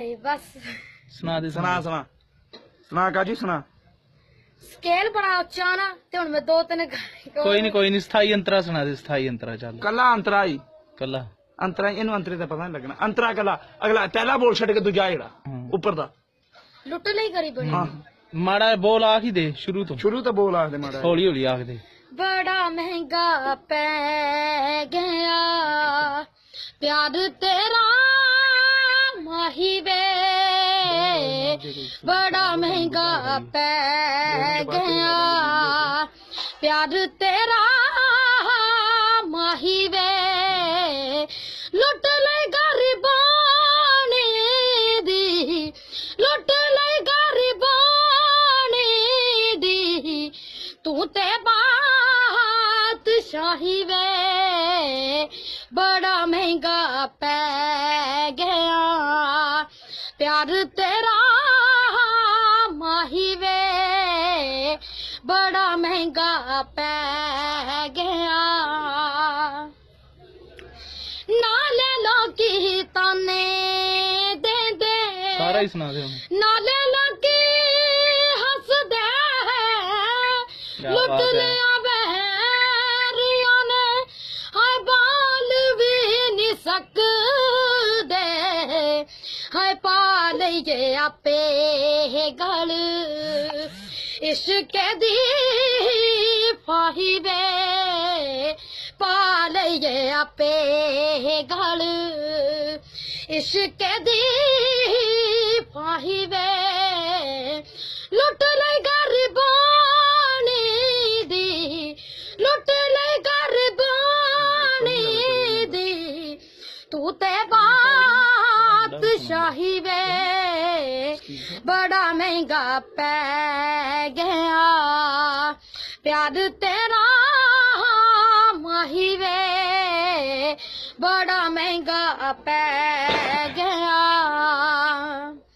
ਬਸ। ਸੁਣਾ ਦੇ ਸੁਣਾ ਸੁਣਾ। ਸੁਣਾ ਕਾਜੀ ਸੁਣਾ। ਸਕੇਲ ਬੜਾ ਉੱਚਾ ਨਾ ਤੇ ਹੁਣ ਮੈਂ ਦੋ ਤਿੰਨ ਗਾ- ਕੋਈ ਨਹੀਂ ਕੋਈ ਨਹੀਂ ਸਥਾਈ ਅੰਤਰਾ ਸੁਣਾ ਦੇ ਸਥਾਈ ਅੰਤਰਾ ਚੱਲ। ਕੱਲਾ ਅੰਤਰਾ ਹੀ। ਕੱਲਾ। ਅੰਤਰਾ ਇਹਨੂੰ ਅੰਤਰੇ ਦਾ ਪਤਾ ਨਹੀਂ ਲੱਗਣਾ। ਅੰਤਰਾ ਕੱਲਾ। ਅਗਲਾ ਪਹਿਲਾ ਬੋਲ ਛੱਡ ਕੇ ਦੂਜਾ ਜਿਹੜਾ ਹਾਂ। ਉੱਪਰ ਦਾ। ਲੁੱਟ ਲਈ ਕਰੀ ਬੜੀ। ਹਾਂ। ਮਾੜਾ ਜਿਹਾ ਬੋਲ ਆਖ ਹੀ ਦੇ ਸ਼ੁਰੂ ਤੋਂ। ਸ਼ੁਰੂ ਤੋਂ ਬੋਲ ਆਖਦੇ ਮਾੜਾ ਜਿਹਾ। ਹੌਲੀ ਹੌਲੀ ਆਖ ਦੇ। ਬੜਾ ਮਹਿੰਗਾ ਪੈ ਗਿਆ। ਪਿਆਰ ਤੇਰਾ ਮਾਹੀ ਵੇ ਬੜਾ ਮਹਿੰਗਾ ਪੈ ਗਿਆ। ਪਿਆਰ ਤੇਰਾ ਮਾਹੀ ਵੇ ਲੁੱਟ ਲੈ ਗਰੀਬਾਂ ਦੀ। ਲੁੱਟ ਲੈ ਗਰੀਬਾਂ ਦੀ। ਤੂੰ ਤੇ ਬਾਦਸ਼ਾਹੀ ਵੇ ਬੜਾ ਮਹਿੰਗਾ ਪੈ ਗਿਆ। ਪਿਆਰ ਤੇਰਾ ਮਾਹੀ ਵੇ ਬੜਾ ਮਹਿੰਗਾ ਪੈ ਗਿਆ। ਨਾਲੇ ਲੋਕੀ ਤਾਨੇ ਦੇ ਦੇ ਸਾਰਾ ਹੀ ਸੁਣਾ ਦੇ ਹੁਣ। ਨਾਲੇ ਲੋਕੀ ਹੱਸਦੇ ਲੁੱਟ। ਲਿਆ ਬਹਿਰੀਆਂ ਨੇ। ਹਾਏ ਬਾਲ ਵੀ ਨਹੀਂ ਸਕਦੇ ਹਾਏ ਪਾ ਲਈਏ ਆਪੇ ਗਲ। ਇਸ਼ਕ ਦੀ ਫਾਹੀ ਵੇ ਪਾ ਲਈਏ ਆਪੇ ਗਲ। ਇਸ਼ਕ ਦੀ ਫਾਹੀ ਵੇ ਸ਼ਾਹੀ ਵੇ ਬੜਾ ਮਹਿੰਗਾ ਪੈ ਗਿਆ ਪਿਆਰ ਤੇਰਾ ਮਾਹੀ ਵੇ ਬੜਾ ਮਹਿੰਗਾ ਪੈ ਗਿਆ